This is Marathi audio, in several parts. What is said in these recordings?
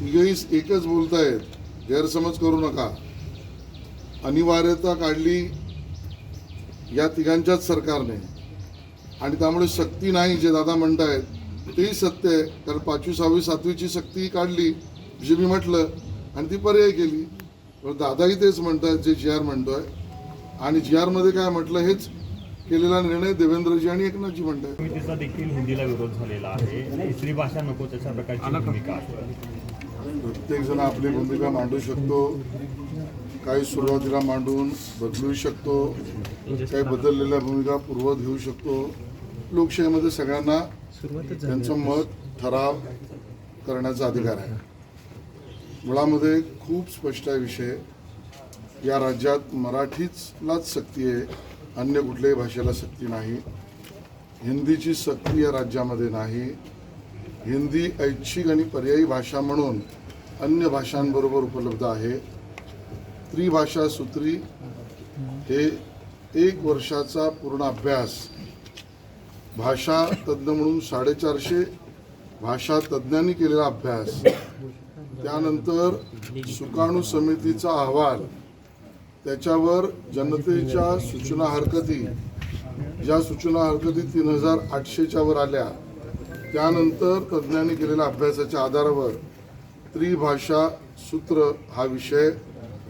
तिघेही एकच बोलतायत गैरसमज करू नका. अनिवार्यता काढली या तिघांच्याच सरकारने. आणि त्यामुळे सक्ती नाही जे दादा म्हणतायत तेही सत्य आहे. कारण पाचवी सहावी सातवीची सक्ती काढली जे मी म्हटलं आणि ती पर्याय केली. पण दादाही तेच म्हणतायत जे जी आर म्हणतोय. आणि जी आरमध्ये काय म्हटलं हेच केलेला निर्णय देवेंद्रजी आणि एकनाथजी म्हणतायत. समितीचा देखील हिंदीला विरोध झालेला आहे. तिसरी भाषा नको त्याच्या प्रकारची भूमिका प्रत्येकजण आपली भूमिका मांडू शकतो. काही सुरुवातीला मांडून बदलू शकतो. काही बदललेल्या भूमिका पूर्वत घेऊ शकतो. लोकशाहीमध्ये सगळ्यांना त्यांचं मत ठराव करण्याचा अधिकार आहे. मुळामध्ये खूप स्पष्ट आहे विषय. या राज्यात मराठीचलाच सक्ती आहे. अन्य कुठल्याही भाषेला सक्ती नाही. हिंदीची सक्ती या राज्यामध्ये नाही. हिंदी ऐच्छिक आणि पर्यायी भाषा म्हणून अन्य भाषांबरोबर उपलब्ध आहे. त्रिभाषा सूत्री हे एक वर्षाचा पूर्ण अभ्यास. भाषा तज्ज्ञ म्हणून साडेचारशे भाषा तज्ज्ञांनी केलेला अभ्यास. त्यानंतर सुकाणू समितीचा अहवाल. त्याच्यावर जनतेच्या सूचना हरकती. ज्या सूचना हरकती तीन हजार आठशेच्या वर आल्या त्यानंतर तज्ज्ञांनी केलेल्या अभ्यासाच्या आधारावर त्रिभाषा सूत्र हा विषय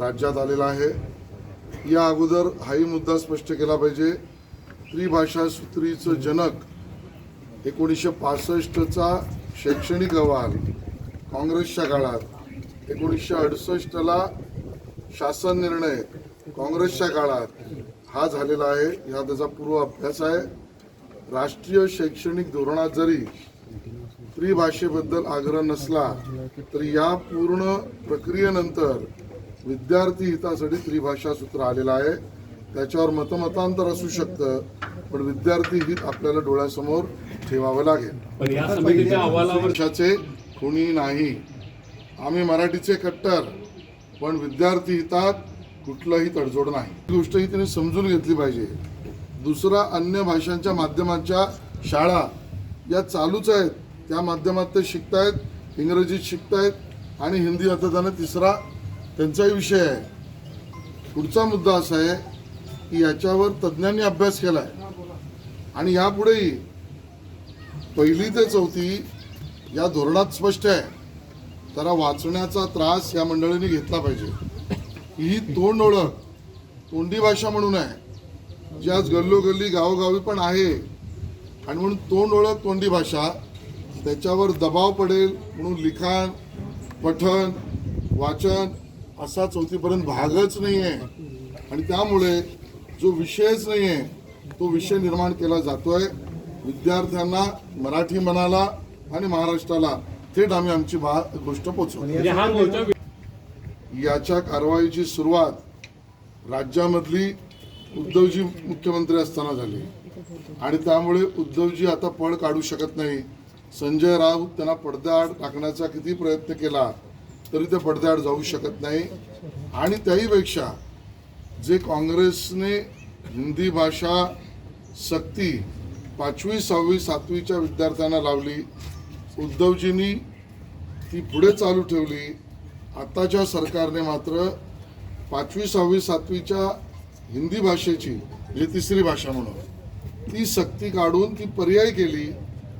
राज्यात आलेला आहे. या अगोदर हाही मुद्दा स्पष्ट केला पाहिजे. त्रिभाषा सूत्रीचं जनक एकोणीसशे पासष्टचा शैक्षणिक अहवाल काँग्रेसच्या काळात एकोणीसशे अडुसष्टला शासन निर्णय काँग्रेसच्या काळात हा झालेला आहे. हा त्याचा पूर्व अभ्यास आहे. राष्ट्रीय शैक्षणिक धोरणात जरी त्रिभाषेबद्दल आग्रह नसला तरी या पूर्ण प्रक्रियेनंतर विद्यार्थी हितासाठी त्रिभाषा सूत्र आलेलं आहे. त्याच्यावर मतमतांतर असू शकतं पण विद्यार्थी हित आपल्याला डोळ्यासमोर ठेवावं लागेल. वर्षाचे कुणी नाही. आम्ही मराठीचे कट्टर पण विद्यार्थी हितात कुठलंही तडजोड नाही. गोष्ट ही त्यांनी समजून घेतली पाहिजे. दुसरा अन्य भाषांच्या माध्यमाच्या शाळा या चालूच आहेत. त्या माध्यमात ते शिकतायत इंग्रजीत शिकतायत आणि हिंदी आता त्यांना तिसरा त्यांचाही विषय आहे. पुढचा मुद्दा असा आहे की याच्यावर तज्ज्ञांनी अभ्यास केला आहे आणि यापुढेही पहिली ते चौथी या धोरणात स्पष्ट आहे. त्याला वाचण्याचा त्रास या मंडळींनी घेतला पाहिजे. ही तोंड ओळख तोंडी भाषा म्हणून आहे जी आज गल्लोगल्ली गावोगावी पण आहे. आणि म्हणून तोंड ओळख तोंडी भाषा त्याच्यावर दबाव पडेल म्हणून लिखाण पठण वाचन असा चौथीपर्यंत भागच नाही आहे आणि त्यामुळे जो विषयच नाही आहे तो विषय निर्माण केला जातोय. विद्यार्थ्यांना मराठी मनाला आणि महाराष्ट्राला थेट आम्ही आमची भा गोष्ट पोचवू म्हणजे याच्या कारवाईची सुरुवात राज्यामधली उद्धवजी मुख्यमंत्री असताना झाली. आणि त्यामुळे उद्धवजी आता पळ काढू शकत नाही. संजय राऊत त्यांना पडद्याआड टाकण्याचा किती प्रयत्न केला तरी ते पडद्याआड जाऊ शकत नाही. आणि त्याहीपेक्षा जे काँग्रेसने हिंदी भाषा सक्ती पाचवी सहावी सातवीच्या विद्यार्थ्यांना लावली उद्धवजींनी ती पुढे चालू ठेवली आताच्या सरकारने मात्र पाचवी सहावी सातवीच्या हिंदी भाषेची म्हणजे तिसरी भाषा म्हणून ती सक्ती काढून ती पर्याय केली.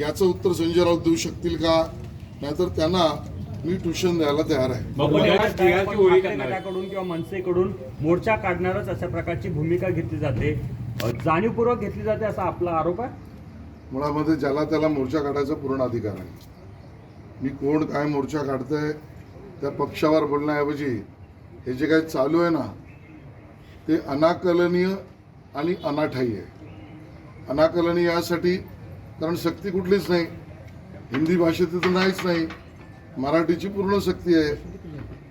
याचं उत्तर संजय राऊत देऊ शकतील का? नाहीतर त्यांना मी ट्युशन द्यायला तयार आहे. किंवा मनसेकडून मोर्चा काढणारच अशा प्रकारची भूमिका घेतली जाते. जाणीवपूर्वक घेतली जाते असा आपला आरोप आहे? मुळामध्ये ज्याला त्याला मोर्चा काढायचा पूर्ण अधिकार आहे. मी कोण काय मोर्चा काढतंय त्या पक्षावर बोलण्याऐवजी हे जे काही चालू आहे ना ते अनाकलनीय आणि अनाठाई आहे. अनाकलनीय यासाठी कारण सक्ती कुठलीच नाही. हिंदी भाषेत तर नाहीच नाही. मराठीची पूर्ण सक्ती आहे.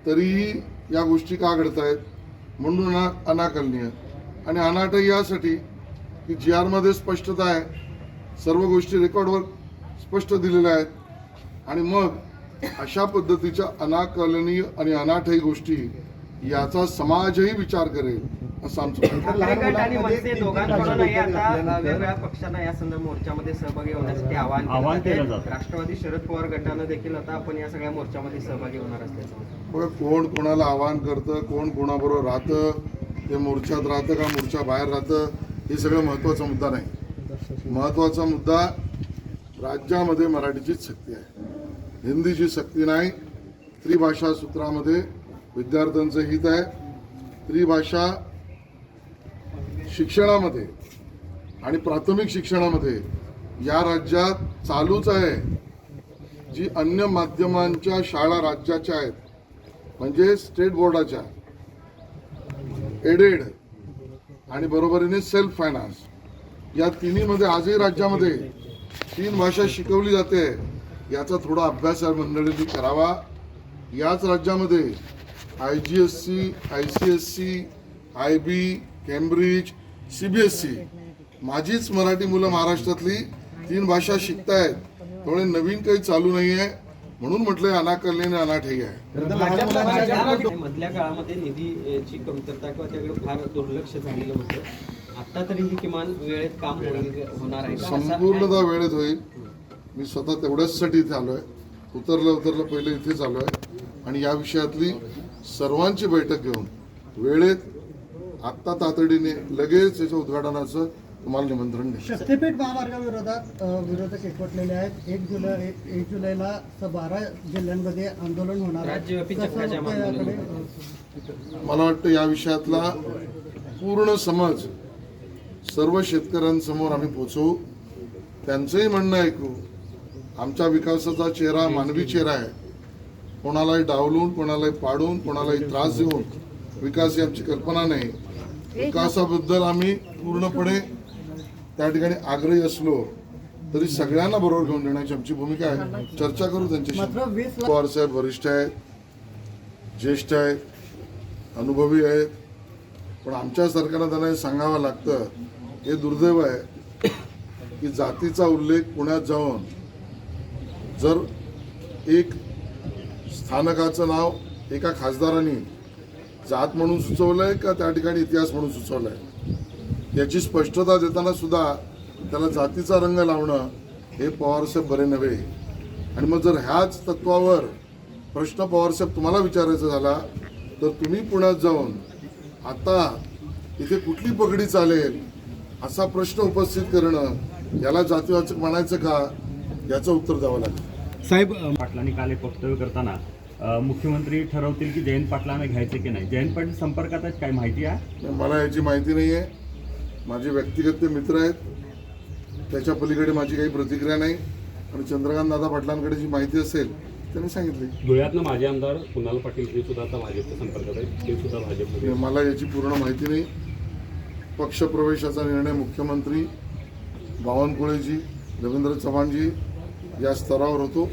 तरीही या गोष्टी का घडत आहेत म्हणून अना अनाकलनीय. आणि अनाट यासाठी की जी आरमध्ये स्पष्टता आहे. सर्व गोष्टी रेकॉर्डवर स्पष्ट दिलेल्या आहेत. आणि मग अशा पद्धतीच्या अनाकलनीय आणि अनाठही गोष्टी याचा समाजही विचार करेल असं आमचं म्हणणं आहे. ठाकरे गट आणि मनसे दोघांकडूनही आता वेगवेगळ्या पक्षांना या संदर्भ मोर्चामध्ये सहभागी होण्यासाठी आवाहन आवाहन केलं. जातं. राष्ट्रवादी शरद पवार गटानं देखील आता आपण या सगळ्या मोर्चामध्ये सहभागी होणार असल्याचं बघा कोण कोणाला आवाहन करतं कोण कोणाबरोबर राहतं ते मोर्चात राहतं का मोर्चा बाहेर राहतं हे सगळं महत्त्वाचा मुद्दा नाही महत्त्वाचा मुद्दा राज्यामध्ये मराठीचीच सक्ती आहे हिंदीची सक्ती नाही त्रिभाषा सूत्रामध्ये विद्यार्थ्यांचं हित आहे. त्रिभाषा शिक्षणामध्ये आणि प्राथमिक शिक्षणामध्ये या राज्यात चालूच आहे. जी अन्य माध्यमांच्या शाळा राज्याच्या आहेत म्हणजे स्टेट बोर्डाच्या एडेड आणि बरोबरीने सेल्फ फायनान्स या तिन्हीमध्ये आजही राज्यामध्ये तीन भाषा शिकवली जाते. याचा थोडा अभ्यास या मंडळींनी करावा. याच राज्यामध्ये I G S C I C S C I B Cambridge C B S C माझीच मराठी मुलं महाराष्ट्रातली तीन भाषा शिकतायत. त्यामुळे नवीन काही चालू नाही आहे म्हणून म्हटलंय अनाकलने अनाठेय आहे. आणि मधल्या काळामध्ये निधीची कमतरता किंवा त्याकडे फार दुर्लक्ष झालेलं होतं. आता तरी ही किमान वेळेत काम होणार आहे संपूर्णतः वेळेत होईल. मी स्वतः तेवढ्याचसाठी इथे आलो आहे. उतरलं उतरलं पहिले इथेच आलो आहे. आणि या विषयातली सर्वांची बैठक घेऊन वेळेत आत्ता तातडीने लगेच याच्या उद्घाटनाचं तुम्हाला निमंत्रण शक्तीपीठ महामार्गाविरोधात विरोधक एकवटलेले आहेत. एक जुलै एक एक जुलैला बारा जिल्ह्यांमध्ये आंदोलन होणार आहे. राज्यव्यापी कसं चक्काजाम बघताय आंदोलन याकडे? मला वाटतं या विषयातला पूर्ण समज सर्व शेतकऱ्यांसमोर आम्ही पोचवू. त्यांचंही म्हणणं ऐकू. आमच्या विकासाचा चेहरा मानवी चेहरा आहे. कोणालाही डावलून कोणालाही पाडून कोणालाही त्रास देऊन विकास ही आमची कल्पना नाही. विकासाबद्दल आम्ही पूर्णपणे त्या ठिकाणी आग्रही असलो तरी सगळ्यांना बरोबर घेऊन देण्याची आमची भूमिका आहे. चर्चा करू त्यांच्याशी. पवार साहेब वरिष्ठ आहेत ज्येष्ठ आहेत अनुभवी आहेत. पण आमच्या सरकारला त्यांना हे सांगावं लागतं. हे दुर्दैव आहे की जातीचा उल्लेख पुण्यात जाऊन जर एक स्थानकाचं नाव एका खासदारांनी जात म्हणून सुचवलंय का त्या ठिकाणी इतिहास म्हणून सुचवलंय? याची स्पष्टता देताना सुद्धा त्याला जातीचा रंग लावणं हे पवारसाहेब बरे नव्हे. आणि मग जर ह्याच तत्वावर प्रश्न पवारसाहेब तुम्हाला विचारायचा झाला तर तुम्ही पुण्यात जाऊन आता इथे कुठली पगडी चालेल असा प्रश्न उपस्थित करणं याला जातीवाचक म्हणायचं का? याचं उत्तर द्यावं लागेल. पाटलांनी काल एक वक्तव्य करताना मुख्यमंत्री ठरवतील की जयंत पाटलांना घ्यायचे की नाही. जयंत पाटील संपर्कात आहेत काय माहिती आहे? मला याची माहिती नाही आहे. माझे व्यक्तिगत ते मित्र आहेत. त्याच्या पलीकडे माझी काही प्रतिक्रिया नाही. आणि चंद्रकांत दादा पाटलांकडे जी माहिती असेल त्यांनी सांगितली. धुळ्यातनं माझे आमदार कुणाल पाटील हे सुद्धा आता भाजपच्या संपर्कात आहेत. ते सुद्धा म्हणजे मला याची पूर्ण माहिती नाही. पक्षप्रवेशाचा निर्णय मुख्यमंत्री बावनकुळेजी रवींद्र चव्हाणजी या स्तरावर होतो.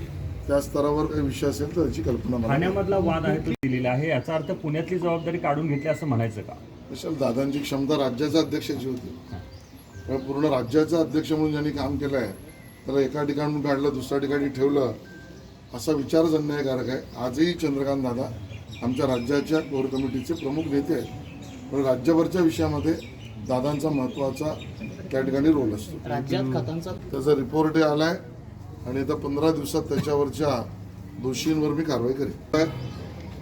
त्या स्तरावर काही विषय असेल तर याची कल्पना. ठाण्यामधला वाद आहे तो दिलेला आहे. याचा अर्थ पुण्यातली जबाबदारी काढून घेतली असं म्हणायचं का? कशाला दादांची क्षमता राज्याच्या अध्यक्षाची होती. पूर्ण राज्याचा अध्यक्ष म्हणून ज्यांनी काम केलं आहे त्याला एका ठिकाणून काढलं दुसऱ्या ठिकाणी ठेवलं असा विचारच अन्यायकारक आहे. आजही चंद्रकांत दादा आमच्या राज्याच्या कोर कमिटीचे प्रमुख नेते आहेत. पण राज्यभरच्या विषयामध्ये दादांचा महत्त्वाचा त्या ठिकाणी रोल असतो. राज्यात खतांचा त्याचा रिपोर्टही आलाय. आणि आता पंधरा दिवसात त्याच्यावरच्या दोषींवर मी कारवाई करेन.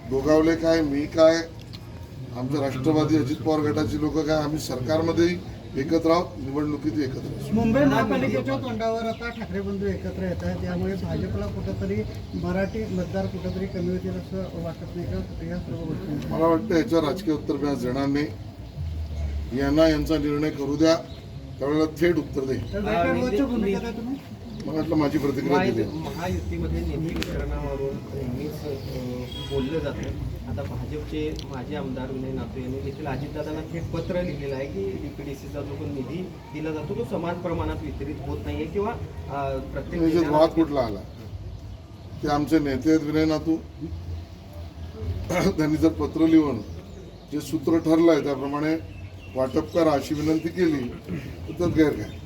दोघावले काय? मी काय? आमच्या राष्ट्रवादी अजित पवार गटाची लोक काय? आम्ही सरकारमध्येही एकत्र आहोत निवडणुकीतही एकत्र मुंबई महापालिकेच्या तोंडावर आता ठाकरे बंधू एकत्र येत आहेत. त्यामुळे भाजपला कुठंतरी मराठी मतदार कुठंतरी कमी होतील असं वाटत नाही का? या सर्व गोष्टी? मला वाटतं याच्यावर राजकीय उत्तर मी आज देणार नाही. यांना यांचा निर्णय करू द्या. त्यावेळेला थेट उत्तर देईल मला माझी प्रतिक्रिया दिली. महायुतीमध्ये वितरणावरून नेहमीच बोललं जातं. आता भाजपचे माजी आमदार विनय नातू यांनी देखील अजितदादांना थेट पत्र लिहिलेलं आहे की डीपीडीसीचा जो पण निधी दिला जातो तो समान प्रमाणात वितरित होत नाहीये किंवा प्रत्येक वाद कुठला आला? ते आमचे नेते आहेत विनय नातू. त्यांनी जर पत्र लिहून जे सूत्र ठरलंय त्याप्रमाणे वाटप करा अशी विनंती केली तर त्यात गैर काय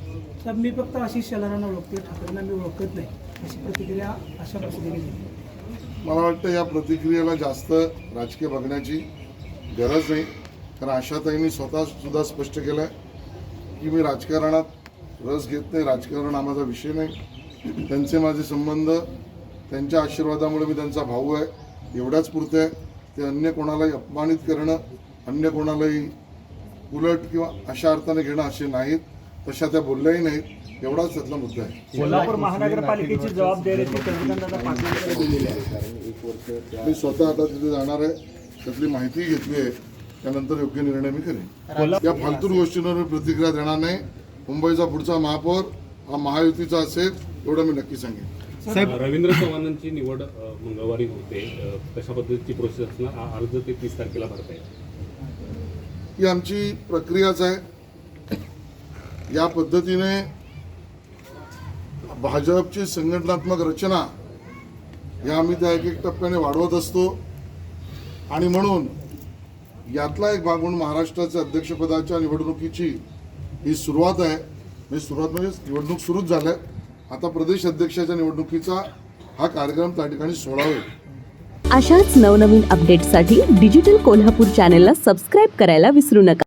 तर मी फक्त आशिष शेलारांना ओळखते ठाकरेंना मी ओळखत नाही. अशी प्रतिक्रिया अशा पद्धतीने दिली. मला वाटतं या प्रतिक्रियेला जास्त राजकीय बघण्याची गरज नाही. कारण आशाताईंनी स्वतः सुद्धा स्पष्ट केलं आहे की मी राजकारणात रस घेत नाही. राजकारण हा माझा विषय नाही. त्यांचे माझे संबंध त्यांच्या आशीर्वादामुळे मी त्यांचा भाऊ आहे. एवढ्याच पुरते आहे ते अन्य कोणालाही अपमानित करणं अन्य कोणालाही उलट किंवा अशा अर्थाने घेणं असे नाहीत. तशा त्या बोलल्याही नाहीत. एवढाच त्यातला मुद्दा आहे. कोल्हापूर महानगरपालिकेची जबाबदारी चंद्रकांतदादा पाटलांकडे दिलेली आहे. मी स्वतः आता तिथे जाणार आहे. त्यातली माहिती घेतली आहे. त्यानंतर योग्य निर्णय मी करेन. या फालतू गोष्टींवर मी प्रतिक्रिया देणार नाही. मुंबईचा पुढचा महापौर हा महायुतीचा असेल एवढं मी नक्की सांगेन. रवींद्र चव्हाणांची निवड मंगळवारी होते. कशा पद्धतीची प्रोसेस असणार? अर्ज ते तीस तारखेला भरताय ही आमची प्रक्रियाच आहे. या पद्धतीने भाजपची संघटनात्मक रचना या आम्ही त्या एक एक टप्प्याने वाढवत असतो. आणि म्हणून यातला एक भाग म्हणून महाराष्ट्राच्या अध्यक्षपदाच्या निवडणुकीची ही सुरुवात आहे. म्हणजे सुरुवात म्हणजे निवडणूक सुरूच झाल्या आता प्रदेश अध्यक्षाच्या निवडणुकीचा हा कार्यक्रम त्या ठिकाणी सोळा अशाच नवनवीन अपडेटसाठी डिजिटल कोल्हापूर चॅनेलला सबस्क्राईब करायला विसरू नका.